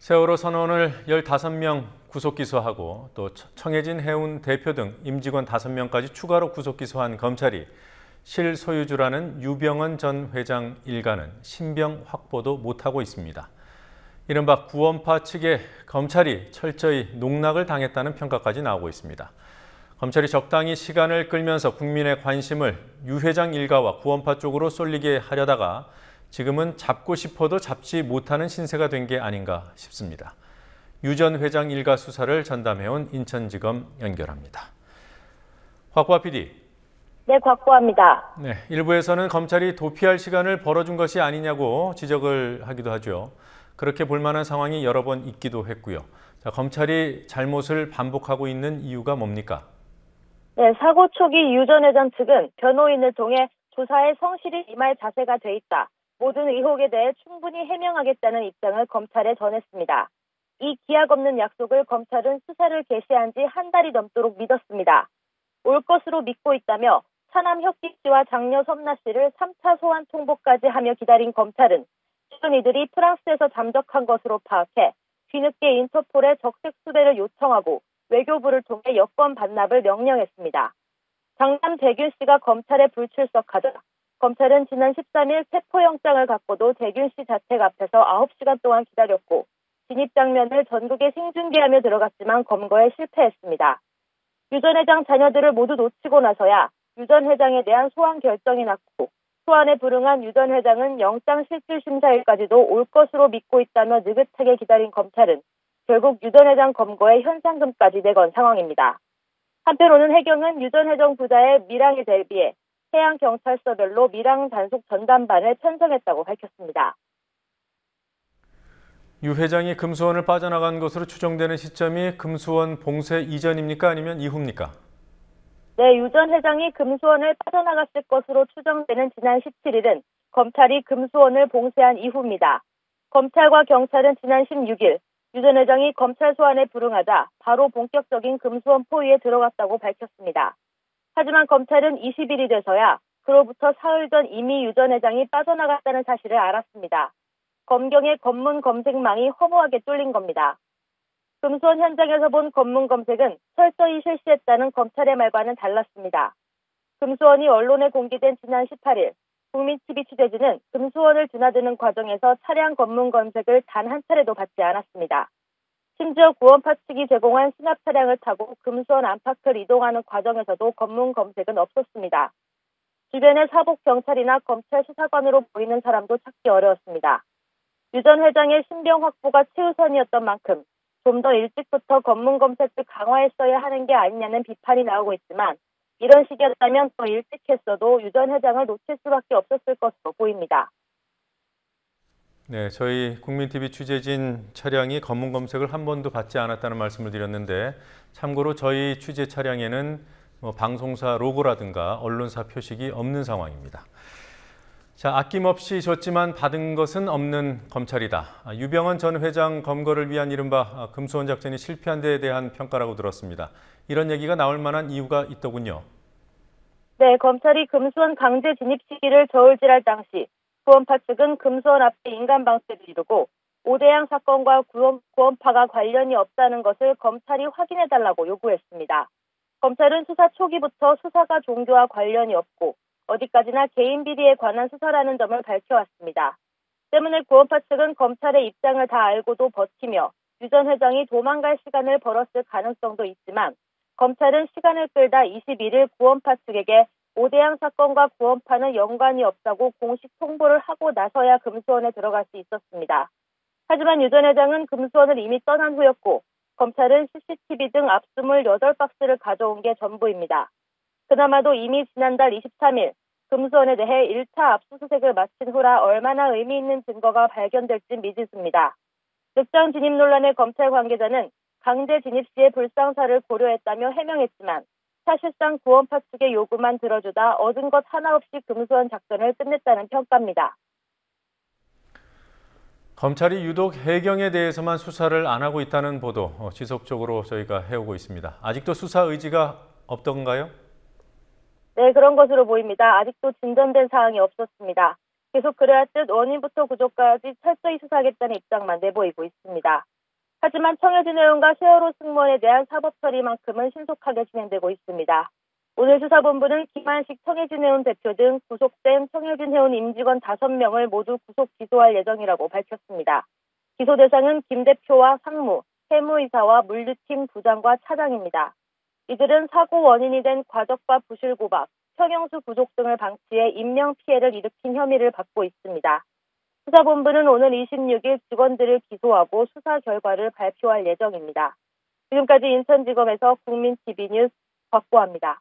세월호 선언을 15명 구속 기소하고 또 청해진 해운 대표 등 임직원 5명까지 추가로 구속 기소한 검찰이 실소유주라는 유병헌 전 회장 일가는 신병 확보도 못하고 있습니다. 이른바 구원파 측에 검찰이 철저히 농락을 당했다는 평가까지 나오고 있습니다. 검찰이 적당히 시간을 끌면서 국민의 관심을 유 회장 일가와 구원파 쪽으로 쏠리게 하려다가 지금은 잡고 싶어도 잡지 못하는 신세가 된 게 아닌가 싶습니다. 유 전 회장 일가 수사를 전담해온 인천지검 연결합니다. 곽과 PD. 네, 곽구합니다. 네, 일부에서는 검찰이 도피할 시간을 벌어준 것이 아니냐고 지적을 하기도 하죠. 그렇게 볼 만한 상황이 여러 번 있기도 했고요. 자, 검찰이 잘못을 반복하고 있는 이유가 뭡니까? 네, 사고 초기 유 전 회장 측은 변호인을 통해 조사에 성실히 임할 자세가 돼 있다. 모든 의혹에 대해 충분히 해명하겠다는 입장을 검찰에 전했습니다. 이 기약 없는 약속을 검찰은 수사를 개시한 지 한 달이 넘도록 믿었습니다. 올 것으로 믿고 있다며 차남 혁기 씨와 장녀 섬나 씨를 3차 소환 통보까지 하며 기다린 검찰은 최근 이들이 프랑스에서 잠적한 것으로 파악해 뒤늦게 인터폴에 적색 수배를 요청하고 외교부를 통해 여권 반납을 명령했습니다. 장남 대균 씨가 검찰에 불출석하자 검찰은 지난 13일 체포영장을 갖고도 대균 씨 자택 앞에서 9시간 동안 기다렸고 진입 장면을 전국에 생중계하며 들어갔지만 검거에 실패했습니다. 유 전 회장 자녀들을 모두 놓치고 나서야 유 전 회장에 대한 소환 결정이 났고 소환에 불응한 유 전 회장은 영장 실질 심사일까지도 올 것으로 믿고 있다며 느긋하게 기다린 검찰은 결국 유 전 회장 검거에 현상금까지 내건 상황입니다. 한편으로는 해경은 유 전 회장 부자의 밀항에 대비해 해양경찰서별로 밀항 단속 전담반을 편성했다고 밝혔습니다. 유 회장이 금수원을 빠져나간 것으로 추정되는 시점이 금수원 봉쇄 이전입니까? 아니면 이후입니까? 네, 유 전 회장이 금수원을 빠져나갔을 것으로 추정되는 지난 17일은 검찰이 금수원을 봉쇄한 이후입니다. 검찰과 경찰은 지난 16일 유 전 회장이 검찰 소환에 불응하자 바로 본격적인 금수원 포위에 들어갔다고 밝혔습니다. 하지만 검찰은 20일이 돼서야 그로부터 사흘 전 이미 유 전 회장이 빠져나갔다는 사실을 알았습니다. 검경의 검문 검색망이 허무하게 뚫린 겁니다. 금수원 현장에서 본 검문 검색은 철저히 실시했다는 검찰의 말과는 달랐습니다. 금수원이 언론에 공개된 지난 18일 국민TV 취재진은 금수원을 드나드는 과정에서 차량 검문 검색을 단 한 차례도 받지 않았습니다. 심지어 구원파 측이 제공한 수납 차량을 타고 금수원 안팎을 이동하는 과정에서도 검문 검색은 없었습니다. 주변의 사복 경찰이나 검찰 수사관으로 보이는 사람도 찾기 어려웠습니다. 유 전 회장의 신병 확보가 최우선이었던 만큼 좀 더 일찍부터 검문 검색을 강화했어야 하는 게 아니냐는 비판이 나오고 있지만 이런 식이었다면 더 일찍 했어도 유 전 회장을 놓칠 수밖에 없었을 것으로 보입니다. 네, 저희 국민TV 취재진 차량이 검문 검색을 한 번도 받지 않았다는 말씀을 드렸는데 참고로 저희 취재 차량에는 뭐 방송사 로고라든가 언론사 표식이 없는 상황입니다. 자, 아낌없이 줬지만 받은 것은 없는 검찰이다. 아, 유병헌 전 회장 검거를 위한 이른바 금수원 작전이 실패한 데에 대한 평가라고 들었습니다. 이런 얘기가 나올 만한 이유가 있더군요. 네, 검찰이 금수원 강제 진입 시기를 저울질할 당시 구원파 측은 금수원 앞에 인간 방패를 이루고 오대양 사건과 구원, 구원파가 관련이 없다는 것을 검찰이 확인해달라고 요구했습니다. 검찰은 수사 초기부터 수사가 종교와 관련이 없고 어디까지나 개인 비리에 관한 수사라는 점을 밝혀왔습니다. 때문에 구원파 측은 검찰의 입장을 다 알고도 버티며 유 전 회장이 도망갈 시간을 벌었을 가능성도 있지만 검찰은 시간을 끌다 21일 구원파 측에게 오대양 사건과 구원파는 연관이 없다고 공식 통보를 하고 나서야 금수원에 들어갈 수 있었습니다. 하지만 유 전 회장은 금수원을 이미 떠난 후였고 검찰은 CCTV 등 압수물 8박스를 가져온 게 전부입니다. 그나마도 이미 지난달 23일 금수원에 대해 1차 압수수색을 마친 후라 얼마나 의미 있는 증거가 발견될지 미지수입니다. 늑장 진입 논란의 검찰 관계자는 강제 진입 시의 불상사를 고려했다며 해명했지만 사실상 구원파 측의 요구만 들어주다 얻은 것 하나 없이 금수원 작전을 끝냈다는 평가입니다. 검찰이 유독 해경에 대해서만 수사를 안 하고 있다는 보도 어, 지속적으로 저희가 해오고 있습니다. 아직도 수사 의지가 없던가요? 네, 그런 것으로 보입니다. 아직도 진전된 사항이 없었습니다. 계속 그래야 뜻 원인부터 구조까지 철저히 수사하겠다는 입장만 내보이고 있습니다. 하지만 청해진 의원과 세월호 승무원에 대한 사법 처리만큼은 신속하게 진행되고 있습니다. 오늘 수사본부는 김한식 청해진 의원 대표 등 구속된 청해진 해운 임직원 5명을 모두 구속 기소할 예정이라고 밝혔습니다. 기소 대상은 김 대표와 상무, 세무이사와 물류팀 부장과 차장입니다. 이들은 사고 원인이 된 과적과 부실 고박, 평형수 부족 등을 방치해 인명 피해를 일으킨 혐의를 받고 있습니다. 수사본부는 오늘 26일 직원들을 기소하고 수사 결과를 발표할 예정입니다. 지금까지 인천지검에서 국민TV 뉴스 박보합니다.